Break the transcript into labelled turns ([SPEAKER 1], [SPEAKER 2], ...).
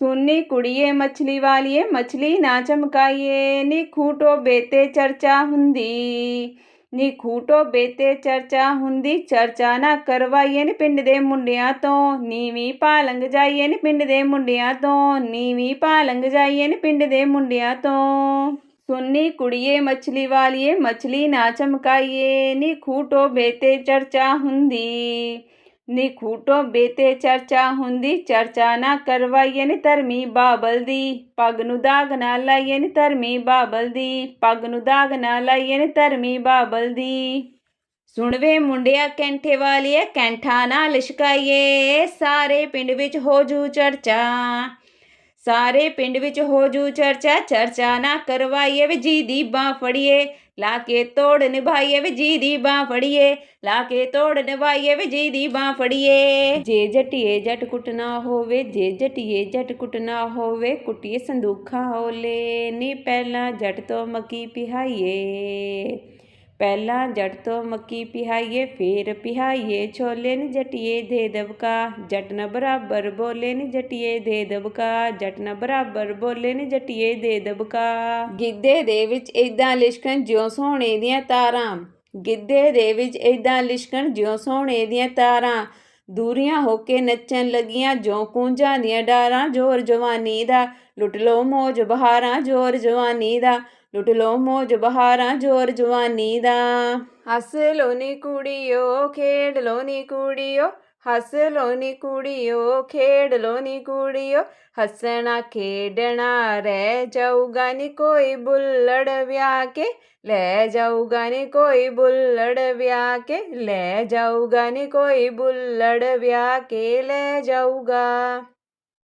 [SPEAKER 1] ਸੁੰਨੀ ਕੁੜੀਏ, ਮਛਲੀ ਵਾਲੀਏ, ਮਛਲੀ ਨਾ ਚਮਕਾਈਏ। ਨੀ ਖੂਟੋ ਬੇਤੇ ਚਰਚਾ ਹੁੰਦੀ। ਨੀ ਖੂਟੋ ਬੇਤੇ ਚਰਚਾ ਹੁੰਦੀ। ਚਰਚਾ ਨਾ ਕਰਵਾਈਏ ਨੀ ਪਿੰਡ ਦੇ ਮੁੰਡਿਆਂ ਤੋਂ। ਨੀਵੀਂ ਪਾ ਜਾਈਏ ਨੀ ਪਿੰਡ ਦੇ ਮੁੰਡਿਆਂ ਤੋਂ। ਨੀਵੀਂ ਪਾਲੰਘ ਜਾਈਏ ਨੀ ਪਿੰਡ ਦੇ ਮੁੰਡਿਆਂ ਤੋਂ। ਸੁੰਨੀ ਕੁੜੀਏ, ਮਛਲੀ ਵਾਲੀਏ, ਮਛਲੀ ਨਾ ਚਮਕਾਈਏ। ਨੀ ਖੂਟੋ ਬੇਤੇ ਚਰਚਾ ਹੁੰਦੀ। ਨੀ ਖੂਟੋ ਬੇਤੇ ਚਰਚਾ ਹੁੰਦੀ, ਚਰਚਾ ਨਾ ਕਰਵਾਈਏ ਨੀ ਧਰਮੀ ਬਾਬਲ ਦੀ। ਪੱਗ ਨੂੰ ਦਾਗ ਨਾ ਲਾਈਏ ਨੀ ਧਰਮੀ ਬਾਬਲ ਦੀ। ਪੱਗ ਨੂੰ ਦਾਗ ਨਾ ਲਾਈਏ ਨੀ ਧਰਮੀ ਬਾਬਲ ਦੀ। ਸੁਣਵੇ ਮੁੰਡਿਆ ਕੈਂਠੇ ਵਾਲੀਏ, ਕੈਂਠਾ ਨਾ ਲਿਸ਼ਕਾਈਏ। ਸਾਰੇ ਪਿੰਡ ਵਿੱਚ ਹੋ ਜੂ ਚਰਚਾ। ਸਾਰੇ ਪਿੰਡ ਵਿੱਚ ਹੋ ਜੂ ਚਰਚਾ ਚਰਚਾ ਨਾ ਕਰਵਾਈਏ ਵੀ ਜੀ ਦੀ ਬਾਹ ਫੜੀਏ, ਲਾ ਕੇ ਤੋੜ ਨਿਭਾਈਏ ਵੀ ਜੀ ਦੀ ਬਾਹ ਫੜੀਏ, ਲਾ ਕੇ ਤੋੜ ਨਿਭਾਈਏ ਵੀ ਜੀ ਦੀ ਬਾਹ ਫੜੀਏ। ਜੇ ਜਟੀਏ ਜਟ ਕੁੱਟਣਾ ਹੋਵੇ, ਜੇ ਜਟੀਏ ਜਟ ਕੁੱਟਣਾ ਹੋਵੇ, ਕੁੱਟੀਏ ਸੰਦੂਖਾ ਹੋਲੇ, ਨੀ ਪਹਿਲਾਂ ਜਟ ਤੋਂ ਮੱਕੀ ਪਿਹਾਈਏ। ਪਹਿਲਾਂ ਜੱਟ ਤੋਂ ਮੱਕੀ ਪਿਹਾਈਏ, ਫੇਰ ਪਿਹਾਈਏ, ਛੋਲੇ ਨੀ ਜਟੀਏ, ਦੇ ਦਬਕਾ। ਜੱਟ ਨਾ ਬਰਾਬਰ ਬੋਲੇ ਨੀ ਜਟੀਏ, ਦੇ ਦਬਕਾ। ਜੱਟ ਨਾ ਬਰਾਬਰ ਬੋਲੇ ਨੀ ਜਟੀਏ, ਦੇ ਦਬਕਾ। ਗਿੱਧੇ ਦੇ ਵਿੱਚ ਇਦਾਂ ਲਿਸ਼ਕਣ ਜਿਉਂ ਸੋਹਣੇ ਦੀਆਂ ਤਾਰਾਂ। ਗਿੱਧੇ ਦੇ ਵਿੱਚ ਇਦਾਂ ਲਿਸ਼ਕਣ ਜਿਉਂ ਸੋਹਣੇ ਦੀਆਂ ਤਾਰਾਂ। ਦੂਰੀਆਂ ਹੋ ਕੇ ਨੱਚਣ ਲੱਗੀਆਂ ਜਿਉਂ ਕੂੰਜਾਂ ਦੀਆਂ ਡਾਰਾਂ। ਜੋਰ ਜਵਾਨੀ ਦਾ, ਲੁੱਟ ਲੋ ਮੋਜ ਬਹਾਰਾਂ। ਜੋਰ ਜਵਾਨੀ ਦਾ ਲੁੱਟ ਲੋ ਮੋਜ ਬਹਾਰਾਂ, ਜੋਰ ਜਵਾਨੀ ਦਾ। ਹੱਸ ਲੋ ਨੀ ਕੁੜੀਓ, ਖੇਡ ਲੋ ਨੀ ਕੁੜੀਓ, ਹੱਸ ਲੋ ਨੀ ਕੁੜੀਓ, ਖੇਡ ਲੋ ਨੀ ਕੁੜੀਓ, ਹੱਸਣਾ ਖੇਡਣਾ ਰਹਿ ਜਾਊਗਾ ਨੀ ਕੋਈ ਬੁੱਲੜ ਵਿਆਹ ਕੇ, ਲੈ ਜਾਊਗਾ ਨੀ ਕੋਈ ਬੁੱਲੜ ਵਿਆਹ ਕੇ, ਲੈ ਜਾਊਗਾ ਨੀ ਕੋਈ ਬੁੱਲੜ ਵਿਆਹ ਕੇ, ਲੈ ਜਾਊਗਾ।